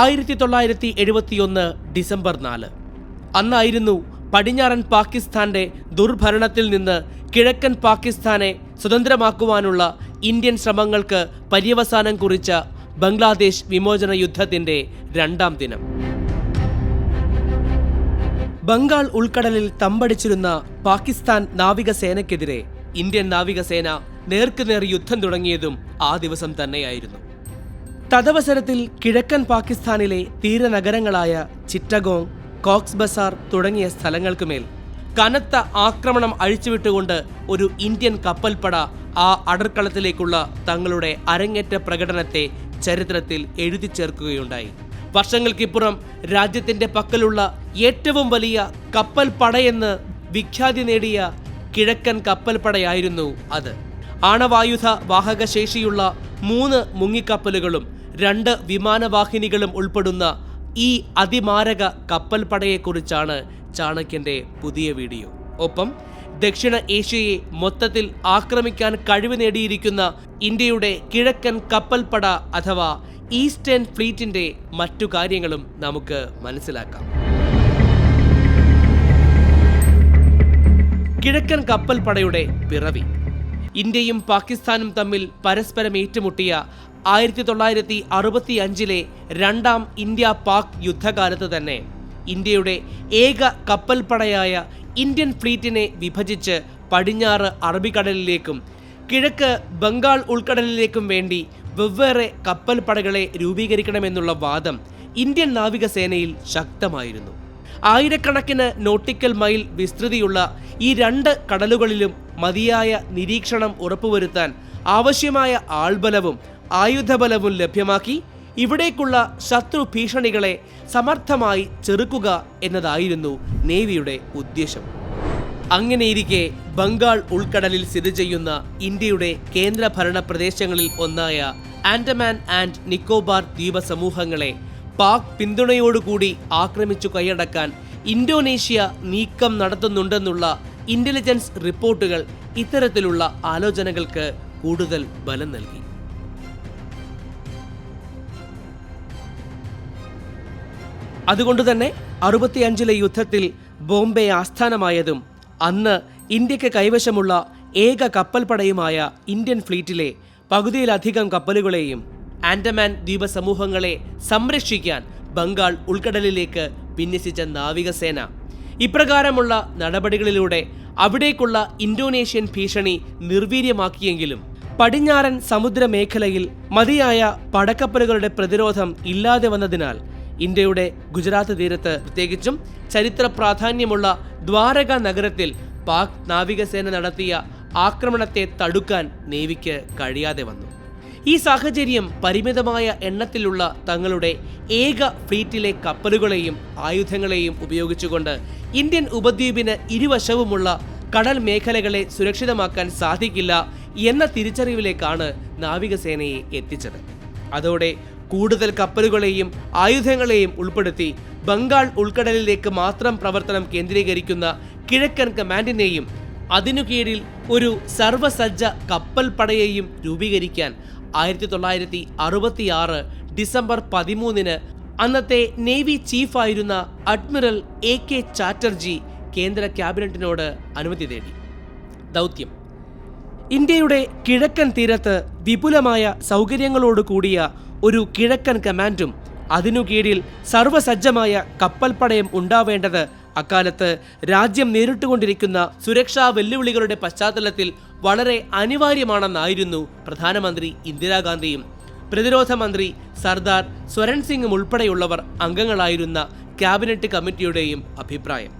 ആയിരത്തി തൊള്ളായിരത്തി എഴുപത്തിയൊന്ന് ഡിസംബർ നാല്. അന്നായിരുന്നു പടിഞ്ഞാറൻ പാകിസ്ഥാന്റെ ദുർഭരണത്തിൽ നിന്ന് കിഴക്കൻ പാകിസ്ഥാനെ സ്വതന്ത്രമാക്കുവാനുള്ള ഇന്ത്യൻ ശ്രമങ്ങൾക്ക് പര്യവസാനം കുറിച്ച ബംഗ്ലാദേശ് വിമോചന യുദ്ധത്തിന്റെ രണ്ടാം ദിനം. ബംഗാൾ ഉൾക്കടലിൽ തമ്പടിച്ചിരുന്ന പാകിസ്ഥാൻ നാവികസേനയ്ക്കെതിരെ ഇന്ത്യൻ നാവികസേന നേർക്കുനേർ യുദ്ധം തുടങ്ങിയതും ആ ദിവസം തന്നെയായിരുന്നു. തദവസരത്തിൽ കിഴക്കൻ പാകിസ്ഥാനിലെ തീരനഗരങ്ങളായ ചിറ്റഗോങ് കോക്സ് ബസാർ തുടങ്ങിയ സ്ഥലങ്ങൾക്കുമേൽ കനത്ത ആക്രമണം അഴിച്ചുവിട്ടുകൊണ്ട് ഒരു ഇന്ത്യൻ കപ്പൽപ്പട ആ അടർക്കളത്തിലേക്കുള്ള തങ്ങളുടെ അരങ്ങേറ്റ പ്രകടനത്തെ ചരിത്രത്തിൽ എഴുതി ചേർക്കുകയുണ്ടായി. വർഷങ്ങൾക്കിപ്പുറം രാജ്യത്തിന്റെ പക്കലുള്ള ഏറ്റവും വലിയ കപ്പൽ പടയെന്ന് വിഖ്യാതി നേടിയ കിഴക്കൻ കപ്പൽപ്പടയായിരുന്നു അത്. ആണവായുധ വാഹകശേഷിയുള്ള മൂന്ന് മുങ്ങിക്കപ്പലുകളും രണ്ട് വിമാനവാഹിനികളും ഉൾപ്പെടുന്ന ഈ അതിമാരക കപ്പൽപ്പടയെക്കുറിച്ചാണ് ചാണക്യന്റെ പുതിയ വീഡിയോ. ഒപ്പം ദക്ഷിണ ഏഷ്യയെ മൊത്തത്തിൽ ആക്രമിക്കാൻ കഴിവ് നേടിയിരിക്കുന്ന ഇന്ത്യയുടെ കിഴക്കൻ കപ്പൽപ്പട അഥവാ ഈസ്റ്റേൺ ഫ്ലീറ്റിന്റെ മറ്റു കാര്യങ്ങളും നമുക്ക് മനസ്സിലാക്കാം. കിഴക്കൻ കപ്പൽ പടയുടെ പിറവി. ഇന്ത്യയും പാകിസ്ഥാനും തമ്മിൽ പരസ്പരം ഏറ്റുമുട്ടിയ ആയിരത്തി തൊള്ളായിരത്തി അറുപത്തി അഞ്ചിലെ രണ്ടാം ഇന്ത്യ പാക് യുദ്ധകാലത്ത് തന്നെ ഇന്ത്യയുടെ ഏക കപ്പൽപ്പടയായ ഇന്ത്യൻ ഫ്ലീറ്റിനെ വിഭജിച്ച് പടിഞ്ഞാറ് അറബിക്കടലിലേക്കും കിഴക്ക് ബംഗാൾ ഉൾക്കടലിലേക്കും വേണ്ടി വെവ്വേറെ കപ്പൽപ്പടകളെ രൂപീകരിക്കണമെന്നുള്ള വാദം ഇന്ത്യൻ നാവികസേനയിൽ ശക്തമായിരുന്നു. ആയിരക്കണക്കിന് നോട്ടിക്കൽ മൈൽ വിസ്തൃതിയുള്ള ഈ രണ്ട് കടലുകളിലും മതിയായ നിരീക്ഷണം ഉറപ്പുവരുത്താൻ ആവശ്യമായ ആൾബലവും ആയുധബലവും ലഭ്യമാക്കി ഇവിടേക്കുള്ള ശത്രു ഭീഷണികളെ സമർത്ഥമായി ചെറുക്കുക എന്നതായിരുന്നു നേവിയുടെ ഉദ്ദേശം. അങ്ങനെയിരിക്കെ ബംഗാൾ ഉൾക്കടലിൽ സ്ഥിതി ചെയ്യുന്ന ഇന്ത്യയുടെ കേന്ദ്രഭരണ പ്രദേശങ്ങളിൽ ഒന്നായ ആൻഡമാൻ ആൻഡ് നിക്കോബാർ ദ്വീപ സമൂഹങ്ങളെ പാക് പിന്തുണയോടുകൂടി ആക്രമിച്ചു കൈയടക്കാൻ ഇന്തോനേഷ്യ നീക്കം നടത്തുന്നുണ്ടെന്നുള്ള ഇന്റലിജൻസ് റിപ്പോർട്ടുകൾ ഇത്തരത്തിലുള്ള ആലോചനകൾക്ക് കൂടുതൽ ബലം നൽകി. അതുകൊണ്ട് തന്നെ അറുപത്തിയഞ്ചിലെ യുദ്ധത്തിൽ ബോംബെ ആസ്ഥാനമായതും അന്ന് ഇന്ത്യയ്ക്ക് കൈവശമുള്ള ഏക കപ്പൽപ്പടയുമായ ഇന്ത്യൻ ഫ്ലീറ്റിലെ പകുതിയിലധികം കപ്പലുകളെയും ആൻഡമാൻ ദ്വീപ സമൂഹങ്ങളെ സംരക്ഷിക്കാൻ ബംഗാൾ ഉൾക്കടലിലേക്ക് വിന്യസിച്ച നാവികസേന. ഇപ്രകാരമുള്ള നടപടികളിലൂടെ അവിടേക്കുള്ള ഇന്തോനേഷ്യൻ ഭീഷണി നിർവീര്യമാക്കിയെങ്കിലും പടിഞ്ഞാറൻ സമുദ്രമേഖലയിൽ മതിയായ പടക്കപ്പലുകളുടെ പ്രതിരോധം ഇല്ലാതെ വന്നതിനാൽ ഇന്ത്യയുടെ ഗുജറാത്ത് തീരത്ത് പ്രത്യേകിച്ചും ചരിത്ര പ്രാധാന്യമുള്ള ദ്വാരക നഗരത്തിൽ പാക് നാവികസേന നടത്തിയ ആക്രമണത്തെ തടുക്കാൻ നേവിക്ക് കഴിയാതെ വന്നു. ഈ സാഹചര്യം പരിമിതമായ എണ്ണത്തിലുള്ള തങ്ങളുടെ ഏക ഫ്ലീറ്റിലെ കപ്പലുകളെയും ആയുധങ്ങളെയും ഉപയോഗിച്ചുകൊണ്ട് ഇന്ത്യൻ ഉപദ്വീപിന് ഇരുവശവുമുള്ള കടൽ മേഖലകളെ സുരക്ഷിതമാക്കാൻ സാധിക്കില്ല എന്ന തിരിച്ചറിവിലേക്കാണ് നാവികസേനയെ എത്തിച്ചത്. അതോടെ കൂടുതൽ കപ്പലുകളെയും ആയുധങ്ങളെയും ഉൾപ്പെടുത്തി ബംഗാൾ ഉൾക്കടലിലേക്ക് മാത്രം പ്രവർത്തനം കേന്ദ്രീകരിക്കുന്ന കിഴക്കൻ കമാൻഡിനെയും അതിനു കീഴിൽ ഒരു സർവസജ്ജ കപ്പൽ പടയെയും രൂപീകരിക്കാൻ ആയിരത്തി തൊള്ളായിരത്തി അറുപത്തിയാറ് ഡിസംബർ പതിമൂന്നിന് അന്നത്തെ നേവി ചീഫായിരുന്ന അഡ്മിറൽ എ കെ ചാറ്റർജി കേന്ദ്ര ക്യാബിനറ്റിനോട് അനുമതി തേടി. ദൗത്യം. ഇന്ത്യയുടെ കിഴക്കൻ തീരത്ത് വിപുലമായ സൗകര്യങ്ങളോട് കൂടിയ ഒരു കിഴക്കൻ കമാൻഡും അതിനു കീഴിൽ സർവസജ്ജമായ കപ്പൽപ്പടയും ഉണ്ടാവേണ്ടത് അക്കാലത്ത് രാജ്യം നേരിട്ടുകൊണ്ടിരിക്കുന്ന സുരക്ഷാ വെല്ലുവിളികളുടെ പശ്ചാത്തലത്തിൽ വളരെ അനിവാര്യമാണെന്നായിരുന്നു പ്രധാനമന്ത്രി ഇന്ദിരാഗാന്ധിയും. പ്രതിരോധ മന്ത്രി സർദാർ സ്വരൺ സിംഗും ഉൾപ്പെടെയുള്ളവർ അംഗങ്ങളായിരുന്ന ക്യാബിനറ്റ് കമ്മിറ്റിയുടെയും അഭിപ്രായം.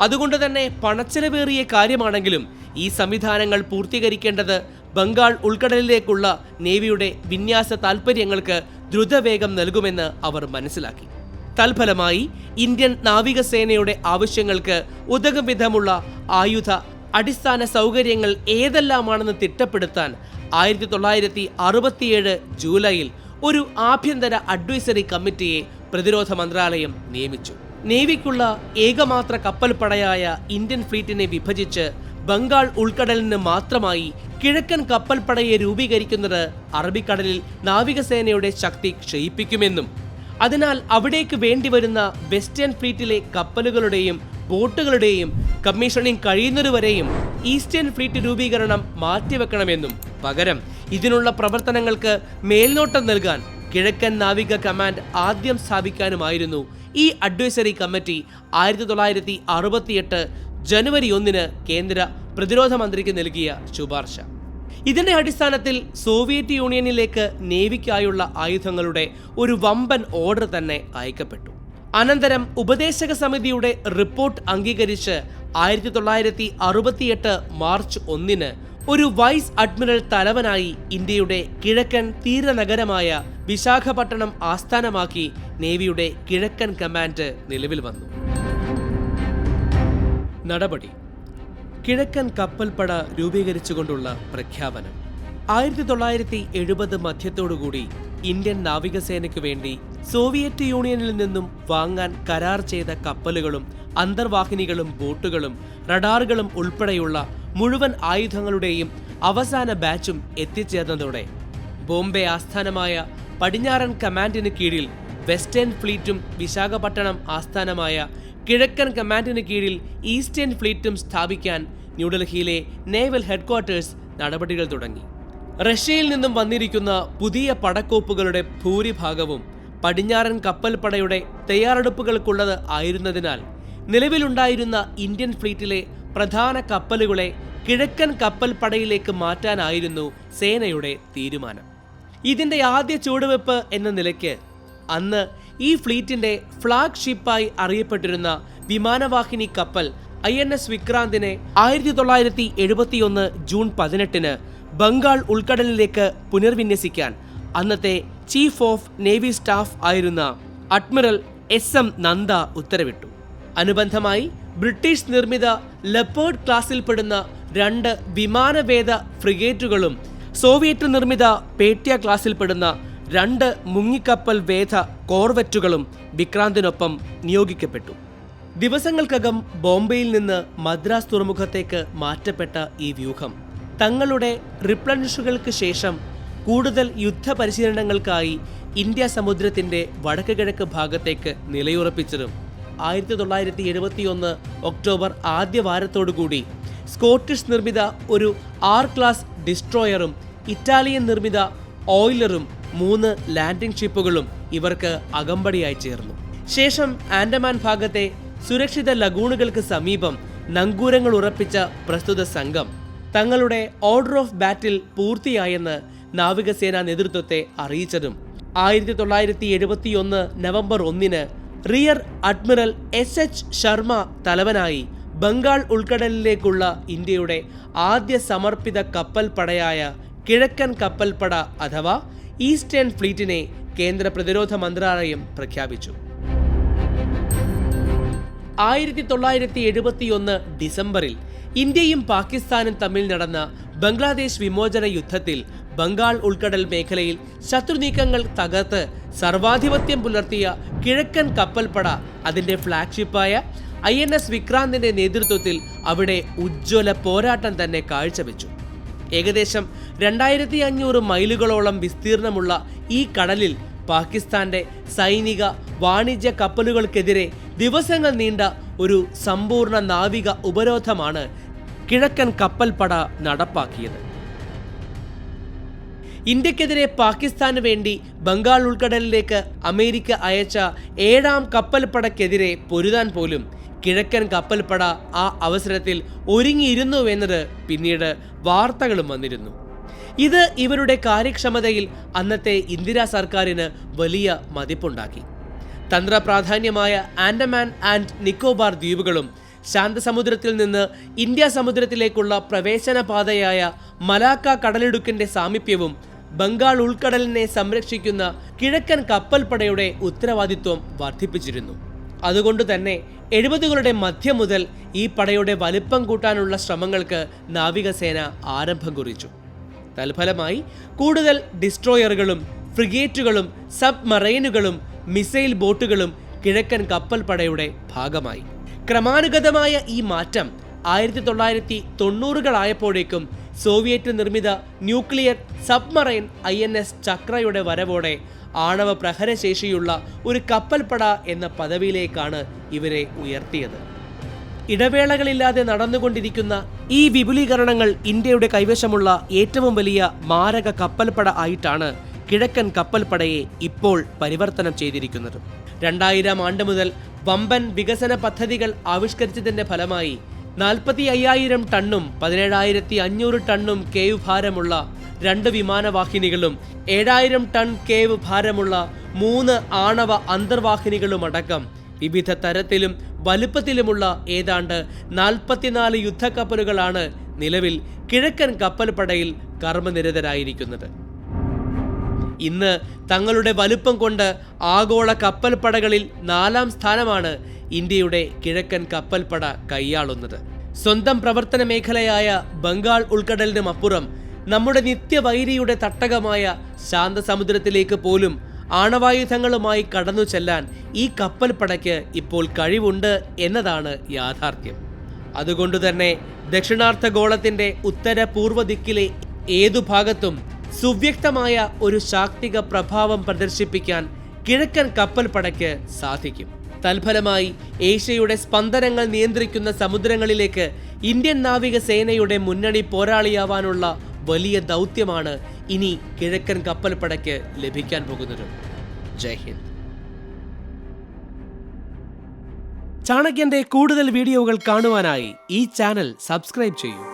അതുകൊണ്ട് തന്നെ പണച്ചെലവേറിയ കാര്യമാണെങ്കിലും ഈ സംവിധാനങ്ങൾ പൂർത്തീകരിക്കേണ്ടത് ബംഗാൾ ഉൾക്കടലിലേക്കുള്ള നേവിയുടെ വിന്യാസ താൽപ്പര്യങ്ങൾക്ക് ദ്രുതവേഗം നൽകുമെന്ന് അവർ മനസ്സിലാക്കി. തൽഫലമായി ഇന്ത്യൻ നാവികസേനയുടെ ആവശ്യങ്ങൾക്ക് ഉതകും വിധമുള്ള ആയുധ അടിസ്ഥാന സൗകര്യങ്ങൾ ഏതെല്ലാമാണെന്ന് തിട്ടപ്പെടുത്താൻ ആയിരത്തി തൊള്ളായിരത്തി അറുപത്തിയേഴ് ജൂലൈയിൽ ഒരു ആഭ്യന്തര അഡ്വൈസറി കമ്മിറ്റിയെ പ്രതിരോധ മന്ത്രാലയം നിയമിച്ചു. നേവിക്കുള്ള ഏകമാത്ര കപ്പൽപ്പടയായ ഇന്ത്യൻ ഫ്ലീറ്റിനെ വിഭജിച്ച് ബംഗാൾ ഉൾക്കടലിന് മാത്രമായി കിഴക്കൻ കപ്പൽപ്പടയെ രൂപീകരിക്കുന്നത് അറബിക്കടലിൽ നാവികസേനയുടെ ശക്തി ക്ഷയിപ്പിക്കുമെന്നും അതിനാൽ അവിടേക്ക് വേണ്ടിവരുന്ന വെസ്റ്റേൺ ഫ്ലീറ്റിലെ കപ്പലുകളുടെയും ബോട്ടുകളുടെയും കമ്മീഷണിംഗ് കഴിയുന്നതുവരെയും ഈസ്റ്റേൺ ഫ്ലീറ്റ് രൂപീകരണം മാറ്റിവെക്കണമെന്നും പകരം ഇതിനുള്ള പ്രവർത്തനങ്ങൾക്ക് മേൽനോട്ടം നൽകാൻ കിഴക്കൻ നാവിക കമാൻഡ് ആദ്യം സ്ഥാപിക്കാനുമായിരുന്നു ഈ അഡ്വൈസറി കമ്മിറ്റി ആയിരത്തി തൊള്ളായിരത്തി അറുപത്തിയെട്ട് ജനുവരി ഒന്നിന് കേന്ദ്ര പ്രതിരോധ മന്ത്രിക്ക് നൽകിയ ശുപാർശ. ഇതിന്റെ അടിസ്ഥാനത്തിൽ സോവിയറ്റ് യൂണിയനിലേക്ക് നേവിക്കായുള്ള ആയുധങ്ങളുടെ ഒരു വമ്പൻ ഓർഡർ തന്നെ അയക്കപ്പെട്ടു. അനന്തരം ഉപദേശക സമിതിയുടെ റിപ്പോർട്ട് അംഗീകരിച്ച് ആയിരത്തി തൊള്ളായിരത്തി അറുപത്തിയെട്ട് മാർച്ച് ഒന്നിന് ഒരു വൈസ് അഡ്മിറൽ തലവനായി ഇന്ത്യയുടെ കിഴക്കൻ തീരനഗരമായ വിശാഖപട്ടണം ആസ്ഥാനമാക്കി നേവിയുടെ കിഴക്കൻ കമാൻഡ് നിലവിൽ വന്നു. നടപടി. കിഴക്കൻ കപ്പൽപ്പട രൂപീകരിച്ചുകൊണ്ടുള്ള പ്രഖ്യാപനം. ആയിരത്തി തൊള്ളായിരത്തി എഴുപത് മധ്യത്തോടുകൂടി ഇന്ത്യൻ നാവികസേനയ്ക്കു വേണ്ടി സോവിയറ്റ് യൂണിയനിൽ നിന്നും വാങ്ങാൻ കരാർ ചെയ്ത കപ്പലുകളും അന്തർവാഹിനികളും ബോട്ടുകളും റഡാറുകളും ഉൾപ്പെടെയുള്ള മുഴുവൻ ആയുധങ്ങളുടെയും അവസാന ബാച്ചും എത്തിച്ചേർന്നതോടെ ബോംബെ ആസ്ഥാനമായ പടിഞ്ഞാറൻ കമാൻഡിന് കീഴിൽ വെസ്റ്റേൺ ഫ്ലീറ്റും വിശാഖപട്ടണം ആസ്ഥാനമായ കിഴക്കൻ കമാൻഡിന് കീഴിൽ ഈസ്റ്റേൺ ഫ്ലീറ്റും സ്ഥാപിക്കാൻ ന്യൂഡൽഹിയിലെ നേവൽ ഹെഡ്ക്വാർട്ടേഴ്സ് നടപടികൾ തുടങ്ങി. റഷ്യയിൽ നിന്നും വന്നിരിക്കുന്ന പുതിയ പടക്കോപ്പുകളുടെ ഭൂരിഭാഗവും പടിഞ്ഞാറൻ കപ്പൽപ്പടയുടെ തയ്യാറെടുപ്പുകൾക്കുള്ളത് ആയിരുന്നതിനാൽ നിലവിലുണ്ടായിരുന്ന ഇന്ത്യൻ ഫ്ലീറ്റിലെ പ്രധാന കപ്പലുകളെ കിഴക്കൻ കപ്പൽപ്പടയിലേക്ക് മാറ്റാനായിരുന്നു സേനയുടെ തീരുമാനം. ഇതിന്റെ ആദ്യ ചുവടുവെപ്പ് എന്ന നിലയ്ക്ക് അന്ന് ഈ ഫ്ലീറ്റിന്റെ ഫ്ളാഗ് ഷിപ്പായി അറിയപ്പെട്ടിരുന്ന വിമാനവാഹിനി കപ്പൽ ഐ എൻ എസ് വിക്രാന്തിനെ ആയിരത്തി തൊള്ളായിരത്തി എഴുപത്തിയൊന്ന് ജൂൺ പതിനെട്ടിന് ബംഗാൾ ഉൾക്കടലിലേക്ക് പുനർവിന്യസിക്കാൻ അന്നത്തെ ചീഫ് ഓഫ് നേവി സ്റ്റാഫ് ആയിരുന്ന അഡ്മിറൽ എസ് എം നന്ദ ഉത്തരവിട്ടു. അനുബന്ധമായി ബ്രിട്ടീഷ് നിർമ്മിത ലെപ്പേർഡ് ക്ലാസ്സിൽപ്പെടുന്ന രണ്ട് വിമാനവേദ ഫ്രിഗേറ്റുകളും സോവിയറ്റ് നിർമ്മിത പേട്യ ക്ലാസ്സിൽപ്പെടുന്ന രണ്ട് മുങ്ങിക്കപ്പൽ വേധ കോർവെറ്റുകളും വിക്രാന്തിനൊപ്പം നിയോഗിക്കപ്പെട്ടു. ദിവസങ്ങൾക്കകം ബോംബെയിൽ നിന്ന് മദ്രാസ് തുറമുഖത്തേക്ക് മാറ്റപ്പെട്ട ഈ വ്യൂഹം തങ്ങളുടെ റിപ്ലൻഷുകൾക്ക് ശേഷം കൂടുതൽ യുദ്ധപരിശീലനങ്ങൾക്കായി ഇന്ത്യ സമുദ്രത്തിന്റെ വടക്ക് കിഴക്ക് ഭാഗത്തേക്ക് നിലയുറപ്പിച്ചതും ആയിരത്തി തൊള്ളായിരത്തി എഴുപത്തിയൊന്ന് ഒക്ടോബർ ആദ്യ വാരത്തോടുകൂടി സ്കോട്ടിഷ് നിർമ്മിത ഒരു ആർ ക്ലാസ് ഡിസ്ട്രോയറും ഇറ്റാലിയൻ നിർമ്മിത ഓയിലറും മൂന്ന് ലാൻഡിംഗ് ഷിപ്പുകളും ഇവർക്ക് അകമ്പടിയായി ചേർന്നു. ശേഷം ആൻഡമാൻ ഭാഗത്തെ സുരക്ഷിത ലഗൂണുകൾക്ക് സമീപം നങ്കൂരങ്ങൾ ഉറപ്പിച്ച പ്രസ്തുത സംഘം തങ്ങളുടെ ഓർഡർ ഓഫ് ബാറ്റിൽ പൂർത്തിയായെന്ന് നാവികസേനാ നേതൃത്വത്തെ അറിയിച്ചതും ആയിരത്തി തൊള്ളായിരത്തി എഴുപത്തിയൊന്ന് നവംബർ ഒന്നിന് rear admiral S H Sharma തലവനായി ബംഗാൾ ഉൾക്കടലിലേക്കുള്ള ഇന്ത്യയുടെ ആദ്യ സമർപ്പിത കപ്പൽ പടയായ കിഴക്കൻ കപ്പൽപ്പട അഥവാ ഈസ്റ്റേൺ ഫ്ലീറ്റിനെ കേന്ദ്ര പ്രതിരോധ മന്ത്രാലയം പ്രഖ്യാപിച്ചു. ആയിരത്തി തൊള്ളായിരത്തി എഴുപത്തിയൊന്ന് ഡിസംബറിൽ ഇന്ത്യയും പാകിസ്ഥാനും തമ്മിൽ നടന്ന ബംഗ്ലാദേശ് വിമോചന യുദ്ധത്തിൽ ബംഗാൾ ഉൾക്കടൽ മേഖലയിൽ ശത്രുനീക്കങ്ങൾ തകർത്ത് സർവാധിപത്യം പുലർത്തിയ കിഴക്കൻ കപ്പൽപ്പട അതിന്റെ ഫ്ലാഗ്ഷിപ്പായ ഐ എൻ എസ് വിക്രാന്തിന്റെ നേതൃത്വത്തിൽ അവിടെ ഉജ്ജ്വല പോരാട്ടം തന്നെ കാഴ്ചവെച്ചു. ഏകദേശം രണ്ടായിരത്തി അഞ്ഞൂറ് മൈലുകളോളം വിസ്തീർണമുള്ള ഈ കടലിൽ പാകിസ്ഥാന്റെ സൈനിക വാണിജ്യ കപ്പലുകൾക്കെതിരെ ദിവസങ്ങൾ നീണ്ട ഒരു സമ്പൂർണ നാവിക ഉപരോധമാണ് കിഴക്കൻ കപ്പൽപ്പട നടപ്പാക്കിയത്. ഇന്ത്യക്കെതിരെ പാകിസ്ഥാന് വേണ്ടി ബംഗാൾ ഉൾക്കടലിലേക്ക് അമേരിക്ക അയച്ച ഏഴാം കപ്പൽപ്പടക്കെതിരെ പൊരുതാൻ പോലും കിഴക്കൻ കപ്പൽപ്പട ആ അവസരത്തിൽ ഒരുങ്ങിയിരുന്നുവെന്നത് പിന്നീട് വാർത്തകളും വന്നിരുന്നു. ഇത് ഇവരുടെ കാര്യക്ഷമതയിൽ അന്നത്തെ ഇന്ദിരാ സർക്കാരിന് വലിയ മതിപ്പുണ്ടാക്കി. തന്ത്രപ്രാധാന്യമായ ആൻഡമാൻ ആൻഡ് നിക്കോബാർ ദ്വീപുകളും ശാന്തസമുദ്രത്തിൽ നിന്ന് ഇന്ത്യ സമുദ്രത്തിലേക്കുള്ള പ്രവേശന പാതയായ മലാക്ക കടലിടുക്കിന്റെ സാമീപ്യവും ബംഗാൾ ഉൾക്കടലിനെ സംരക്ഷിക്കുന്ന കിഴക്കൻ കപ്പൽപ്പടയുടെ ഉത്തരവാദിത്വം വർദ്ധിപ്പിച്ചിരുന്നു. അതുകൊണ്ട് തന്നെ എഴുപതുകളുടെ മധ്യം മുതൽ ഈ പടയുടെ വലിപ്പം കൂട്ടാനുള്ള ശ്രമങ്ങൾക്ക് നാവികസേന ആരംഭം കുറിച്ചു. തൽഫലമായി കൂടുതൽ ഡിസ്ട്രോയറുകളും ഫ്രിഗേറ്റുകളും സബ് മറൈനുകളും മിസൈൽ ബോട്ടുകളും കിഴക്കൻ കപ്പൽ കപ്പൽപ്പടയുടെ ഭാഗമായി. ക്രമാനുഗതമായ ഈ മാറ്റം ആയിരത്തി തൊള്ളായിരത്തി തൊണ്ണൂറുകളായപ്പോഴേക്കും സോവിയറ്റ് നിർമ്മിത nuclear submarine I N S ചക്രയുടെ വരവോടെ ആണവ പ്രഹരശേഷിയുള്ള ഒരു കപ്പൽപ്പട എന്ന പദവിയിലേക്കാണ് ഇവരെ ഉയർത്തിയത്. ഇടവേളകളില്ലാതെ നടന്നുകൊണ്ടിരിക്കുന്ന ഈ വിപുലീകരണങ്ങൾ ഇന്ത്യയുടെ കൈവശമുള്ള ഏറ്റവും വലിയ മാരക കപ്പൽപ്പട ആയിട്ടാണ് കിഴക്കൻ കപ്പൽപ്പടയെ ഇപ്പോൾ പരിവർത്തനം ചെയ്തിരിക്കുന്നത്. രണ്ടായിരം ആണ്ട് മുതൽ വമ്പൻ വികസന പദ്ധതികൾ ആവിഷ്കരിച്ചതിന്റെ ഫലമായി നാൽപ്പത്തി അയ്യായിരം ടണ്ണും പതിനേഴായിരത്തി അഞ്ഞൂറ് ടണ്ണും കേവ് ഭാരമുള്ള രണ്ട് വിമാനവാഹിനികളും ഏഴായിരം ടൺ കേവ് ഭാരമുള്ള മൂന്ന് ആണവ അന്തർവാഹിനികളുമടക്കം. വിവിധ തരത്തിലും വലുപ്പത്തിലുമുള്ള ഏതാണ്ട് നാൽപ്പത്തിനാല് യുദ്ധക്കപ്പലുകളാണ് നിലവിൽ കിഴക്കൻ കപ്പൽപ്പടയിൽ കർമ്മനിരതരായിരിക്കുന്നത്. ഇന്ന് തങ്ങളുടെ വലുപ്പം കൊണ്ട് ആഗോള കപ്പൽപ്പടകളിൽ നാലാം സ്ഥാനമാണ് ഇന്ത്യയുടെ കിഴക്കൻ കപ്പൽപ്പട കൈയാളുന്നത്. സ്വന്തം പ്രവർത്തന മേഖലയായ ബംഗാൾ ഉൾക്കടലിനും അപ്പുറം നമ്മുടെ നിത്യവൈരിയുടെ തട്ടകമായ ശാന്തസമുദ്രത്തിലേക്ക് പോലും ആണവായുധങ്ങളുമായി കടന്നു ചെല്ലാൻ ഈ കപ്പൽപ്പടയ്ക്ക് ഇപ്പോൾ കഴിവുണ്ട് എന്നതാണ് യാഥാർത്ഥ്യം. അതുകൊണ്ടുതന്നെ ദക്ഷിണാർദ്ധഗോളത്തിന്റെ ഉത്തര പൂർവ ദിക്കിലെ ഏതു ഭാഗത്തും സുവ്യക്തമായ ഒരു ശാക്തിക പ്രഭാവം പ്രദർശിപ്പിക്കാൻ കിഴക്കൻ കപ്പൽപ്പടയ്ക്ക് സാധിക്കും. തൽഫലമായി ഏഷ്യയുടെ സ്പന്ദനങ്ങൾ നിയന്ത്രിക്കുന്ന സമുദ്രങ്ങളിലേക്ക് ഇന്ത്യൻ നാവികസേനയുടെ മുന്നണി പോരാളിയാവാനുള്ള വലിയ ദൗത്യമാണ് ഇനി കിഴക്കൻ കപ്പൽപ്പടയ്ക്ക് ലഭിക്കാൻ പോകുന്നത്. ജയ് ഹിന്ദ്. ചാണക്യന്റെ കൂടുതൽ വീഡിയോകൾ കാണുവാനായി ഈ ചാനൽ സബ്സ്ക്രൈബ് ചെയ്യൂ.